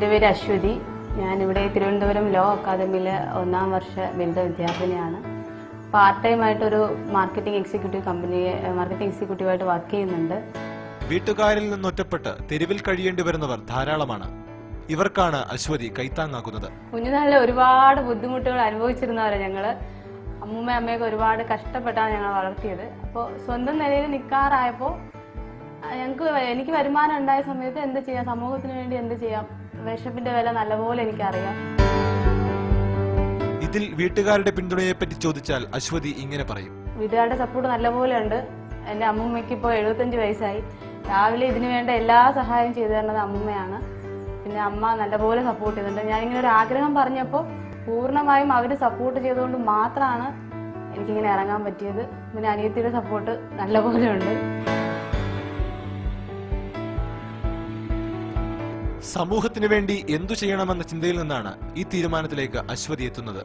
പേര് അശ്വതി. ഞാനിവിടെ തിരുവനന്തപുരം ലോ അക്കാദമിയിലെ ഒന്നാം വർഷ ബിരുദ വിദ്യാർത്ഥിനിയാണ്. പാർട്ട് ടൈം ആയിട്ടൊരു മാർക്കറ്റിംഗ് എക്സിക്യൂട്ടീവ് കമ്പനി മാർക്കറ്റിംഗ് എക്സിക്യൂട്ടീവായിട്ട് വർക്ക് ചെയ്യുന്നുണ്ട്. വീട്ടുകാരിൽ നിന്നൊറ്റപ്പെട്ട് തെരുവിൽ കഴിയേണ്ടി വരുന്നവർ ധാരാളമാണ്. ഇവർക്കാണ് അശ്വതി കൈത്താങ്ങാക്കുന്നത്. കുഞ്ഞുനാളിൽ ഒരുപാട് ബുദ്ധിമുട്ടുകൾ അനുഭവിച്ചിരുന്നവരെ ഞങ്ങൾ. അമ്മൂമ്മ അമ്മയൊക്കെ ഒരുപാട് കഷ്ടപ്പെട്ടാണ് ഞങ്ങൾ വളർത്തിയത്. അപ്പോൾ സ്വന്തം നിലയിൽ നിൽക്കാറായപ്പോൾ ഞങ്ങൾക്ക് എനിക്ക് വരുമാനം ഉണ്ടായ സമയത്ത് എന്ത് ചെയ്യാം? സമൂഹത്തിന് വേണ്ടി എന്ത് ചെയ്യാം? വിശപ്പിന്റെ വില നല്ലപോലെ എനിക്കറിയാം. ഇതിൽ വീട്ടുകാരുടെ പിന്തുണയെ പറ്റി ചോദിച്ചാൽ അശ്വതി ഇങ്ങനെ പറയും. വീട്ടുകാരുടെ സപ്പോർട്ട് നല്ലപോലെ ഉണ്ട് എന്റെ അമ്മൂമ്മയ്ക്ക് ഇപ്പോൾ എഴുപത്തഞ്ച് വയസ്സായി. രാവിലെ ഇതിനു വേണ്ട എല്ലാ സഹായം ചെയ്തു തരുന്നത് അമ്മൂമ്മയാണ്. പിന്നെ അമ്മ നല്ലപോലെ സപ്പോർട്ട് ചെയ്തിട്ടുണ്ട്. ഇങ്ങനെ ഒരു ആഗ്രഹം പറഞ്ഞപ്പോൾ പൂർണമായും അവർ സപ്പോർട്ട് ചെയ്തുകൊണ്ട് മാത്രമാണ് എനിക്കിങ്ങനെ ഇറങ്ങാൻ പറ്റിയത്. പിന്നെ അനിയത്തിയുടെ സപ്പോർട്ട് നല്ലപോലെ ഉണ്ട് സമൂഹത്തിനു വേണ്ടി എന്തു ചെയ്യണമെന്ന ചിന്തയിൽ നിന്നാണ് ഈ തീരുമാനത്തിലേക്ക് അശ്വതി എത്തുന്നത്.